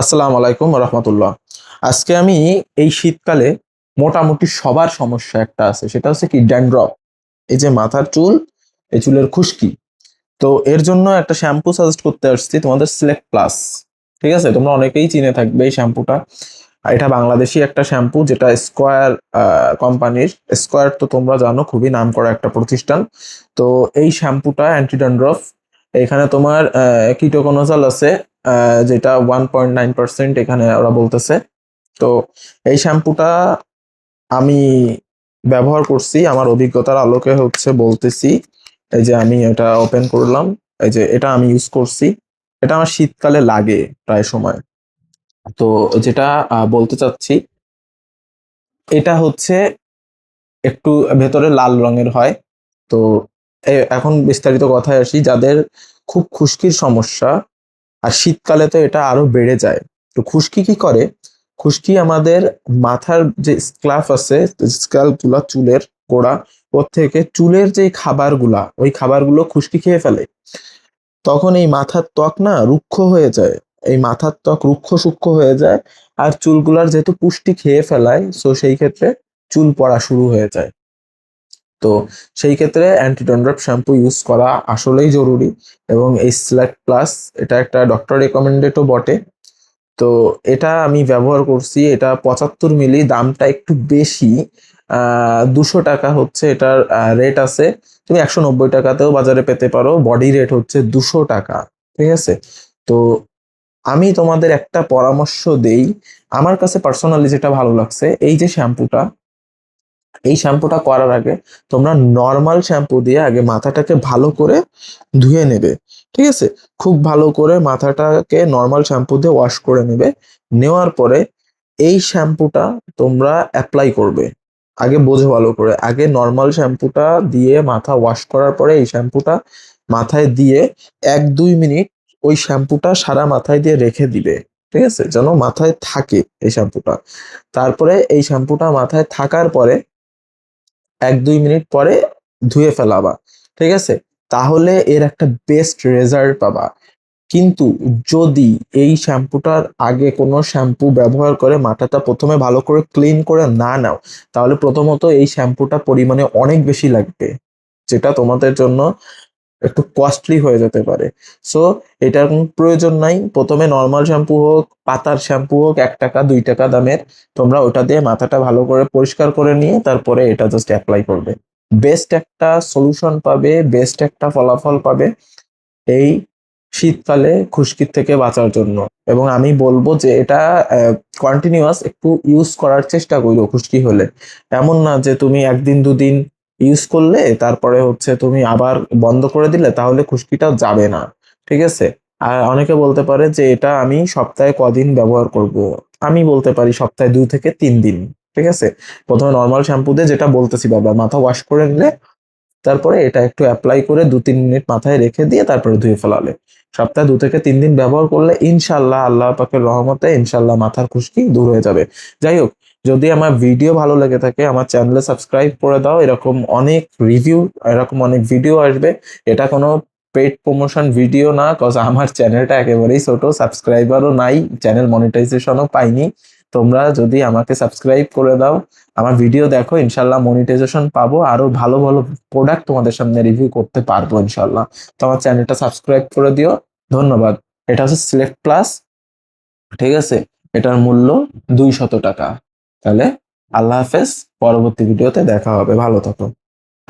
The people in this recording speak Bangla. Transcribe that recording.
আসসালামু আলাইকুম রহমতুল্লাহ। আজকে আমি এই শীতকালে মোটামুটি সবার সমস্যা একটা আছে, সেটা হচ্ছে কি ড্যান্ড্রপ এই যে মাথার চুল, এই চুলের খুশকি। তো এর জন্য একটা শ্যাম্পু সাজেস্ট করতে আসছি, তোমাদের সিলেক্ট প্লাস ঠিক আছে? তোমরা অনেকেই চিনে থাকবে এই শ্যাম্পুটা। আর এটা বাংলাদেশি একটা শ্যাম্পু, যেটা স্কোয়ার কোম্পানির। স্কোয়ার তো তোমরা জানো, খুবই নাম করা একটা প্রতিষ্ঠান। তো এই শ্যাম্পুটা অ্যান্টি ড্যান্ড্রফ এখানে তোমার কিটোকোনোজাল আছে যেটা ওয়ান পয়েন্ট নাইন পার্সেন্ট এখানে ওরা বলতেছে। তো এই শ্যাম্পুটা আমি ব্যবহার করছি, আমার অভিজ্ঞতার আলোকে হচ্ছে বলতেছি। এই যে আমি এটা ওপেন করলাম, এই যে এটা আমি ইউজ করছি। এটা আমার শীতকালে লাগে প্রায় সময়। তো যেটা বলতে চাচ্ছি, এটা হচ্ছে একটু ভেতরে লাল রঙের হয়। তো এখন বিস্তারিত কথায় আসি। যাদের খুব খুশকির সমস্যা আর শীতকালে তো এটা আরও বেড়ে যায়। তো খুশকি কি করে? খুশকি আমাদের মাথার যে স্ক্লাফ আছে স্ক্যাল্পগুলা, চুলের গোড়া, ওর থেকে চুলের যে খাবারগুলা, ওই খাবারগুলো খুশকি খেয়ে ফেলে। তখন এই মাথার ত্বক না রুক্ষ হয়ে যায়। এই মাথার ত্বক রুক্ষ সূক্ষ্ম হয়ে যায়, আর চুলগুলার যেহেতু পুষ্টি খেয়ে ফেলায় সো সেই ক্ষেত্রে চুল পড়া শুরু হয়ে যায়। তো সেই ক্ষেত্রে অ্যান্টি ড্যান্ড্রফ শ্যাম্পু ইউজ করা আসলেই জরুরি এবং এই স্ল্যাক প্লাস এটা একটা ডক্টর রেকমেন্ডেডও বটে। তো এটা আমি ব্যবহার করছি, এটা পঁচাত্তর মিলি দামটা একটু বেশি দুশো টাকা হচ্ছে এটার রেট আছে। তুমি একশো নব্বই টাকাতেও বাজারে পেতে পারো বডি রেট হচ্ছে দুশো টাকা, ঠিক আছে? তো আমি তোমাদের একটা পরামর্শ দেই, আমার কাছে পার্সোনালি যেটা ভালো লাগছে, এই যে শ্যাম্পুটা এই শ্যাম্পুটা করার আগে তোমরা নর্মাল শ্যাম্পু দিয়ে আগে মাথাটাকে ভালো করে ধুয়ে নেবে, ঠিক আছে? খুব ভালো করে মাথাটাকে নর্মাল শ্যাম্পু দিয়ে ওয়াশ করে নেবে, নেওয়ার পরে এই শ্যাম্পুটা তোমরা অ্যাপ্লাই করবে। আগে বোঝো ভালো করে, আগে নর্মাল শ্যাম্পুটা দিয়ে মাথা ওয়াশ করার পরে এই শ্যাম্পুটা মাথায় দিয়ে এক দুই মিনিট ওই শ্যাম্পুটা সারা মাথায় দিয়ে রেখে দিবে, ঠিক আছে? যেন মাথায় থাকে এই শ্যাম্পুটা তারপরে এই শ্যাম্পুটা মাথায় থাকার পরে এক দুই মিনিট পরে ধুয়ে ফেলাবা, ঠিক আছে? তাহলে এর একটা বেস্ট রেজাল্ট পাবা। কিন্তু যদি এই শ্যাম্পুটার আগে কোনো শ্যাম্পু ব্যবহার করে মাথাটা প্রথমে ভালো করে ক্লিন করে না নাও, তাহলে প্রথমত এই শ্যাম্পুটা পরিমাণে অনেক বেশি লাগবে, যেটা তোমাদের জন্য একটু কস্টলি হয়ে যেতে পারে। সো এটার প্রয়োজন নাই। প্রথমে নর্মাল শ্যাম্পু হোক, পাতার শ্যাম্পু হোক, এক টাকা, দুই টাকা দামের, তোমরা ওটা দিয়ে মাথাটা ভালো করে পরিষ্কার করে নিয়ে তারপরে এটা জাস্ট অ্যাপ্লাই করবে। বেস্ট একটা সলিউশন পাবে বেস্ট একটা ফলাফল পাবে এই শীতকালে খুশকির থেকে বাঁচার জন্য। এবং আমি বলব যে এটা কন্টিনিউয়াস একটু ইউজ করার চেষ্টা করো খুশকি হলে। এমন না যে তুমি একদিন, দুদিন ইউজ করলে তারপরে হচ্ছে তুমি আবার বন্ধ করে দিলে তাহলে খুশকিটা যাবে না, ঠিক আছে? আর অনেকে বলতে পারে যে এটা আমি সপ্তাহে কদিন ব্যবহার করব? আমি বলতে পারি সপ্তাহে দুই থেকে তিন দিন, ঠিক আছে? প্রথমে নর্মাল শ্যাম্পু দিয়ে যেটা বলতেছি বাবা মাথা ওয়াশ করে নিলে, তারপরে এটা একটু অ্যাপ্লাই করে দু তিন মিনিট মাথায় রেখে দিয়ে তারপরে ধুয়ে ফেলালে। সপ্তাহে দু থেকে তিন দিন ব্যবহার করলে ইনশাল্লাহ, আল্লাহ পাকের রহমতে ইনশাল্লাহ মাথার খুশকি দূর হয়ে যাবে। যাই হোক যদি আমার ভিডিও ভালো লেগে থাকে, আমার চ্যানেলে সাবস্ক্রাইব করে দাও। এরকম অনেক রিভিউ এরকম অনেক ভিডিও আসবে। এটা কোনো পেড প্রমোশন ভিডিও না কজ আমার চ্যানেলটা একেবারেই ছোট সাবস্ক্রাইবারও নাই চ্যানেল মনিটাইজেশনও পাইনি। তোমরা যদি আমাকে সাবস্ক্রাইব করে দাও, আমার ভিডিও দেখো, ইনশাল্লাহ মনিটাইজেশন পাবো। আরও ভালো ভালো প্রোডাক্ট তোমাদের সামনে রিভিউ করতে পারব, ইনশাল্লাহ। তো আমার চ্যানেলটা সাবস্ক্রাইব করে দিও। ধন্যবাদ। এটা হচ্ছে সিলেক্ট প্লাস ঠিক আছে? এটার মূল্য দুইশত টাকা। তাহলে আল্লাহ হাফেজ পরবর্তী ভিডিওতে দেখা হবে। ভালো থাকো